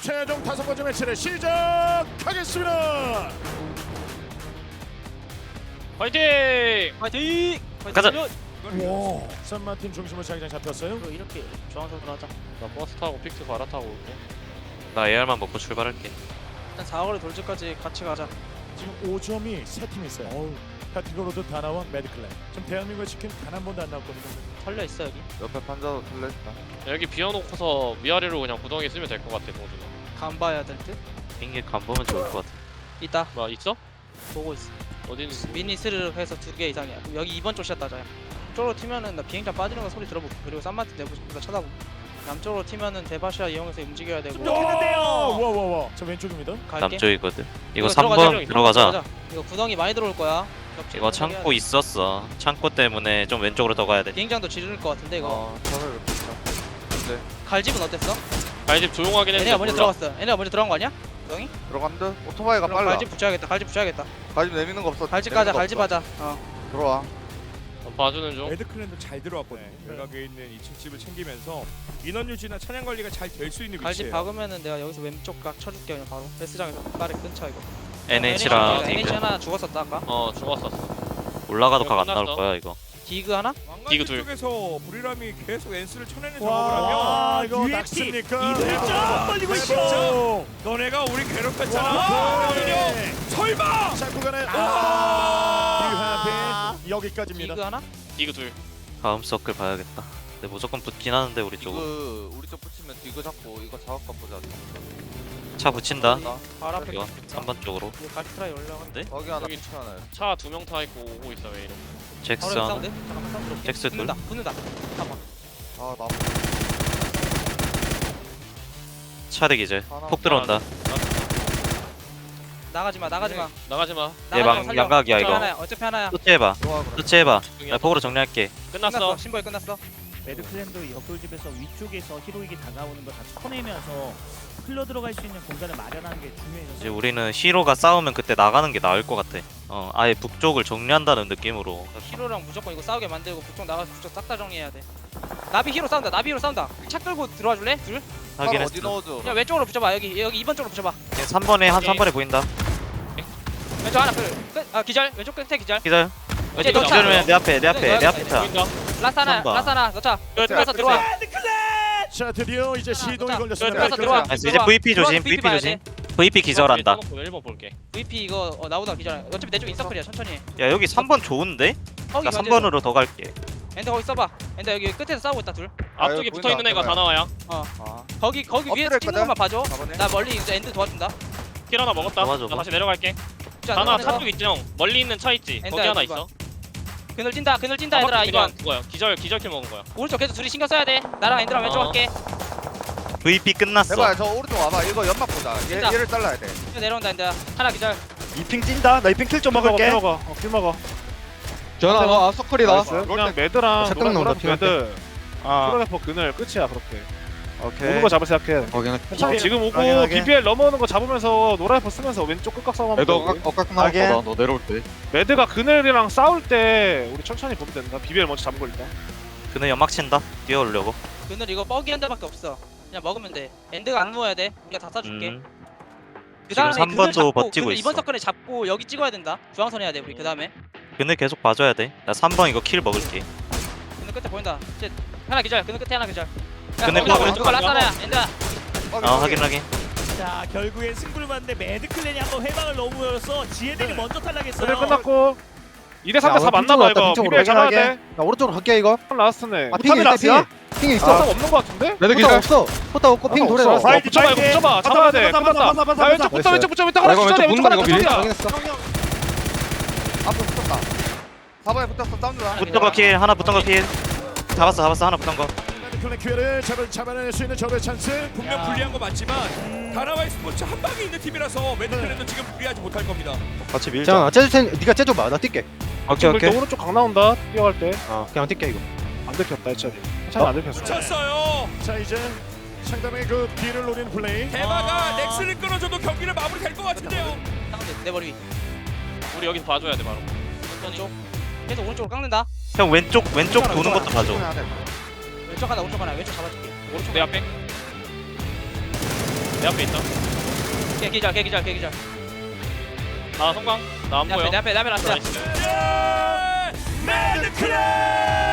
최종 다섯 번째 매치를 시작하겠습니다. 화이팅! 파이팅! 가자. 와, 산마팀 중심으로 자기장 잡혔어요. 이거 이렇게 중앙선으로 하자. 나 버스 타고 픽트 갈아타고 올게. 나 AR만 먹고 출발할게. 일단 4월에 돌지까지 같이 가자. 지금 5점이 세 팀 있어요. 어우, 패티고 로드 다나와 매드클랜. 지금 대한민국의 치킨 단 한 번도 안 나왔거든요. 털려 있어 여기. 옆에 판자도 틀렸다. 여기 비워놓고서 위아래로 그냥 구덩이 쓰면 될 것 같아 동준아. 간 봐야 될 듯. 빙계 간 보면 좋을 것 같아. 있다. 뭐 있어? 보고 있어. 어디 있는? 미니 스르륵 해서 두 개 이상이야. 여기 2번 쪽이었다 자야. 쪽으로 튀면은 나 비행장 빠지는 거 소리 들어보고 그리고 쌈마트 내부터 쳐다보고. 남쪽으로 튀면은 대바시아 이용해서 움직여야 되고. 와와와. 저 왼쪽입니다. 갈게. 남쪽이거든. 이거 들어가자. 3번 들어가자. 이거 구덩이 많이 들어올 거야. 이거 거 창고 있었어. 창고 때문에 좀 왼쪽으로 더 가야 돼. 돼. 비행장도 지르는 거 같은데 이거. 어, 저를 이렇게. 근데 갈집은 어땠어? 갈집 조용하긴 했는데. 얘네가 먼저 몰라. 들어갔어. 얘네가 먼저 들어간 거 아니야? 구덩이? 들어간다. 오토바이가 그럼 빨라. 갈집 붙여야겠다. 갈집 붙여야겠다. 갈집 내미는 거 없어. 갈집 내미는 가자. 거 갈집 없어. 하자. 어. 들어와. 어, 봐주는 중. 레드클랜도 잘 들어왔거든요. 외곽에 있는 2층 집을 챙기면서 인원 유지나 차량 관리가 잘 될 수 있는 갈집 위치예요. 박으면은 내가 여기서 왼쪽 각 쳐줄게 그냥 바로 베스장에서 빠르 끊쳐 이거 NH랑 NH 디그 하나 죽었었다 아까 어 죽었었어. 올라가도 이거 각안 나올 끝났어. 거야 이거. 디그 하나? 디그 둘. 쪽에서 브리람이 계속 엔스를 쳐내는 작업을 와, 하면 이거 낙습니까? 이들 점 벌리고 있어. 너네가 우리 괴롭혔잖아. 와, 네. 설마. 자, 구간에 아. 여기까지입니다. 디그 하나? 디그 둘. 다음 서클 봐야겠다. 근데 무조건 붙긴 하는데 우리 쪽. 디그 우리 쪽 붙이면 디그 잡고 이거 작업감 보자. 차 붙인다. 앞에 이거 있겠다. 3번 쪽으로. 이거 갈집 트라이 올라가는데? 거기 하나 여기 붙여놔요. 차 두 명 타 있고 오고 있어 왜 바로. 사운드? 잠깐만 사운드 올게 잭스 둘. 붙는다 붙는다 잠깐만 아, 나 차대 기절. 하나. 폭 들어온다. 나가지마 나가지마 나가지 마. 얘 방- 살려. 양각이야, 이거. 하나야 어차피 하나야 터치 해봐. 들어와 그래. 터치 해봐. 중이야. 나 폭으로 정리할게. 끝났어. 신발 끝났어 매드클랜도 옆돌집에서 위쪽에서 히로이기 다가오는 걸다 쳐내면서 흘러 들어갈 수 있는 공간을 마련하는 게 중요해서 이제 우리는 히로가 싸우면 그때 나가는 게 나을 것 같아. 어, 아예 북쪽을 정리한다는 느낌으로. 히로랑 무조건 이거 싸우게 만들고 북쪽 나가서 북쪽 싹 다 정리해야 돼 나비 히로 싸운다 나비 히로 싸운다 차 끌고 들어와 줄래? 둘? 하긴 팔 어디 했어. 넣어줘? 야 왼쪽으로 붙여봐 여기 여기 2번 쪽으로 붙여봐 3번에 한 오케이. 3번에 보인다. 왼쪽 하나 끝, 끝, 아 기절 왼쪽 끝에 기절 기다려. 이제 너 넣자. 기다리면 내 앞에 내 앞에 내 앞에 차. 보인다. 라사나 삼번. 라사나 넣자 끝. 들어가서 들어와 자, 드디어 이제 시동이 자, 걸렸습니다. 들어와 나이스. 이제 VP 조심. 들어와서 VP 봐야 조심. VP 기절한다. 1번 볼게. VP 이거 어, 나보다 기절 어차피 내쪽 인서클이야 천천히 해야 여기 3번 좋은데? 거기 나 3번으로 더 갈게. 엔더 거기 써봐 엔더 여기 끝에서 싸우고 있다 둘 앞쪽에 여기 붙어 있는 보인다, 애가 다 나와야. 아, 거기 거기 위에서 엎드려 찍는 있거든? 것만 봐줘 4번에. 나 멀리 이제 엔드 도와준다 킬 하나 먹었다. 나 다시 내려갈게. 진짜 하나 엔더 차쪽 있지 형. 멀리 있는 차 있지. 거기 하나. 있어. 그늘 찐다 그늘 찐다 아, 얘들아 이건 그거야. 기절 기절 킬 먹은 거야. 오른쪽 계속 둘이 신경 써야 돼 나랑 엔드랑 왼쪽 어. 할게 VP 끝났어. 해봐, 저 오른쪽 와봐. 이거 연막 보자. 얘, 진짜. 얘를 잘라야 돼. 이거 내려온다 엔드야 하나 기절 이핑 뛴다. 나 이핑 킬 좀 먹을게. 먹어. 어, 킬 먹어. 전화 아, 서클이다. 그냥 매드랑 잠깐 노란 나온다, 노란 매드. 아, 프로데퍼 그늘 끝이야 그렇게. 오케이. 오는 거 잡을 생각해. 거기는 어차피 지금 오고 확인, 확인. BPL 넘어오는 거 잡으면서 노란퍼 쓰면서 왼쪽 끝각 싸움하면 매도. 엇각 나올. 거다. 너 내려올 때. 매드가 그늘이랑 싸울 때 우리 천천히 보면 된다. BPL 먼저 잡은 거 일단. 그네 연막 친다. 뛰어오려고. 그늘 이거 뻐기 한 대밖에 없어 그냥 먹으면 돼 엔드가 안 누워야 돼 우리가 다 쏴줄게 음. 그 지금 다음에 그늘 3번도 잡고 버티고 그늘 있어. 이번 서클에 잡고 여기 찍어야 된다 중앙선 해야 돼 우리 그 다음에 그네 계속 봐줘야 돼. 나 3번 이거 킬 먹을게. 그늘 끝에 보인다 이제 하나 기절 그늘 끝에 하나 기절 야, 그늘 거기다 끝에. 누가 라사나야 엔드야 어 확인 확인. 자 결국엔 승부를 봤는데 매드클랜이 한번 회방을 넘으면서 지혜들이 먼저 탈락했어요 그늘 끝났고 2대 3대 4 야, 맞나 봐 이거. BPL 잡아야. 돼. 나 오른쪽으로 갈게 이거. 라스트네. 아, 핑이 있대. 핑. 핑이 있어. 아, 없는 거 같은데? 레드 기절 없어. 포타 없고 핑 도래. 없어. 나 붙여봐 이거 붙여봐. 잡아야 돼. 끝났다. 야 왼쪽 나이스. 왼쪽 붙여 왼쪽 하나 이거 기절이야 왼쪽 왼쪽 붙는 하나 거 미리 기절이야. 확인했어. 앞에 붙었다. 4번에 붙었어. 싸움 나. 붙은 거 킬. 하나 붙은 거 킬. 잡았어 잡았어 하나 붙은 거. 클랜 기회를 잡을 잡아낼 수 있는 저의 찬스. 분명 불리한 거 맞지만 다나와이 스포츠 한 방에 있는 팀이라서 매드클랜도 지금 불리하지 못할 겁니다. 같이 밀자. 자, 째줄 텐. 네가 째줘 봐. 나 뛸게. 오케이 오케이. 오른쪽 강 나온다. 뛰어갈 때. 어, 그냥 뛸게 이거. 안 들켰다 해처리. 해처리 안 들켰어. 쳤어요. 자, 이제 상담의 그 뒤를 노리는 플레이. 대마가 넥스를 끊어줘도 경기를 마무리 될 것 같은데요. 사운드 내 머리 위 우리 여기서 봐줘야 돼 바로. 왼쪽 계속 오른쪽으로 깎는다 형 왼쪽 왼쪽 도는 것도 봐줘. 왼쪽 하나 오른쪽 하나 왼쪽 잡아줄게 오른쪽 내 앞에? 내 앞에 있다. 개기절 개기절 개기절. 아 성광? 나안 보여. 내 앞에 내 앞에 나왔어 네! 메드클럽